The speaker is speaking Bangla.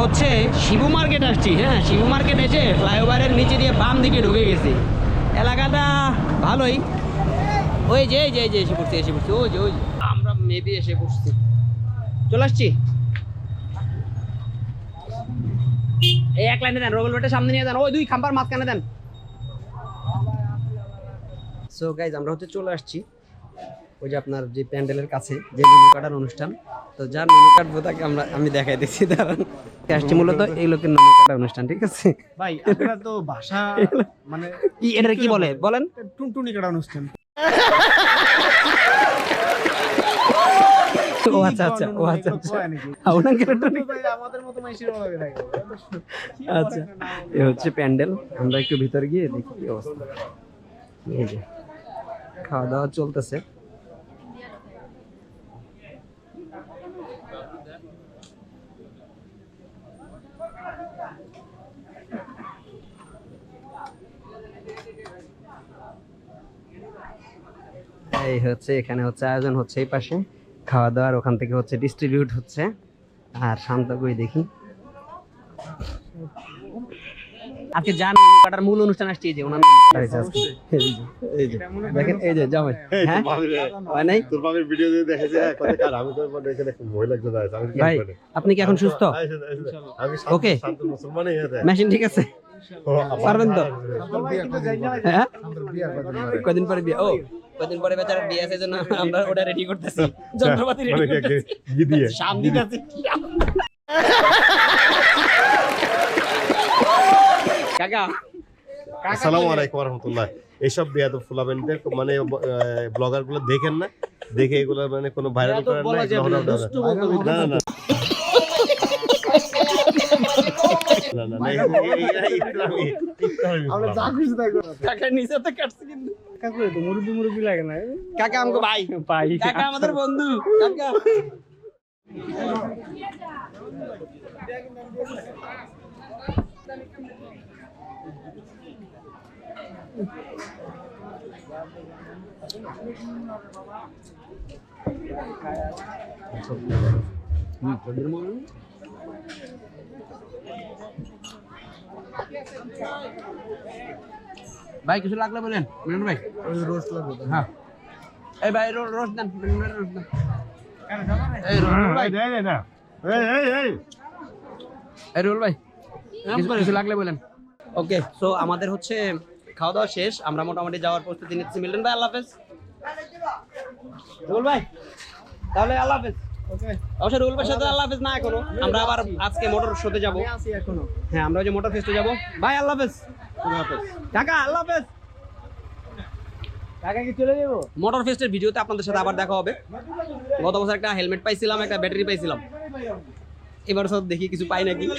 হচ্ছে শিবু মার্কেট আসছি হ্যাঁ? শিবু মার্কেট এসে ফ্লাইওভারের নিচে দিয়ে বাম দিকে ঢুকে গেছি। এলাকাটা ভালোই। ওই যে যে যে, এসে পড়ছি এসে পড়ছি। আমরা মেবি এসে পড়ছি। চলে আসছি? এই এক লাইনে দেন রোবেল বেটা সামনে নিয়ে দেন ওই দুই খাম্বার মাঝখানে দেন। সো গাইজ আমরা হচ্ছে চলে আসছি। ওই যে আপনার যে প্যান্ডেলের কাছে যে মেনু কাটার অনুষ্ঠান। তো যার মেনু কাটবো তাকে আমরা আমি দেখাই দিচ্ছি দাঁড়ান। আসছি মূলত এই লোকের মেনু কাটার অনুষ্ঠান ঠিক আছে? ভাই আপনারা তো ভাষা মানে কি এটা কি বলে? বলেন। টুনটুনি কাটা অনুষ্ঠান। ও আচ্ছা আচ্ছা ও আচ্ছা এ হচ্ছে প্যান্ডেল। আমরা একটু ভিতরে গিয়ে দেখি কি অবস্থা। এই যে খাওয়া দাওয়া চলতেছে। এই হচ্ছে এখানে হচ্ছে আয়োজন হচ্ছে এই পাশে। খাওয়া দাওয়ার ওখান থেকে হচ্ছে ডিস্ট্রিবিউট হচ্ছে। আর শান্ত কই দেখি। আজকে যান মেনু কাটার মূল অনুষ্ঠান আসছে এই যে ওনার menu কাটা হয়েছে আজকে। এই যে, দেখেন এই যে জামাই। হ্যাঁ? হয় নাই? তোর বাবার ভিডিও দিয়ে দেখেছে কত কার আমি তো মনে এখানে একটা মহিলা একজন আছে ভাই আপনি কি এখন সুস্থ? আমি ওকে। শান্ত মুসলমানই মেশিন ঠিক আছে? পারবেন তো? হ্যাঁ? কদিন পরে বিয়ে? ও কদিন পরে বেচারার বিয়ে আছে জন্য আমরা ওটা রেডি করতেছি। যন্ত্রপাতি রেডি মানে করতেছি। কাকা আসসালামু আলাইকুম রহমতুল্লাহ। এইসব বিয়াদ ফুলাবেনদের মানে ব্লগারগুলো দেখেন না? দেখে এগুলো মানে কোনো ভাইরাল করেন না না, না। বলতে হবে। না না আমরা যা খুশি তাই করো কাকা নিচে তো কাটছে কিন্তু কাকু তো মুরব্বি মুরব্বি লাগে না কাকা আমাকে ভাই ভাই কাকা আমাদের বন্ধু কাকা ভাই কিছু লাগলে বলেন মিলন ভাই। রোস্ট লাগবে। হ্যাঁ। এই ভাই রোজ দেন রোজ এই রোল ভাই। এই, এই, না। এই, এই, এই। এই রোল ভাই কিছু লাগলে বলেন। ওকে সো আমাদের হচ্ছে খাওয়া দাওয়া শেষ। আমরা মোটামুটি যাওয়ার প্রস্তুতি নিচ্ছি। মিলন ভাই আল্লাহ হাফেজ। রোল ভাই তাহলে আল্লাহ হাফেজ। অবশ্যই রোল ভাইয়ের সাথে আল্লাহ হাফেজ না এখনও আমরা আবার আজকে মোটর শোতে যাব। এখনও। হ্যাঁ আমরা ওই যে মোটর ফেস্টে যাব। ভাই আল্লাহ হাফেজ। কাকা আল্লাহ হাফেজ। কাকা কি চলে যাব? মোটর ফেস্টের ভিডিওতে আপনাদের সাথে আবার দেখা হবে। গত বছর একটা হেলমেট পাইছিলাম একটা ব্যাটারি পাইছিলাম। এবার সব দেখি কিছু পাই নাকি?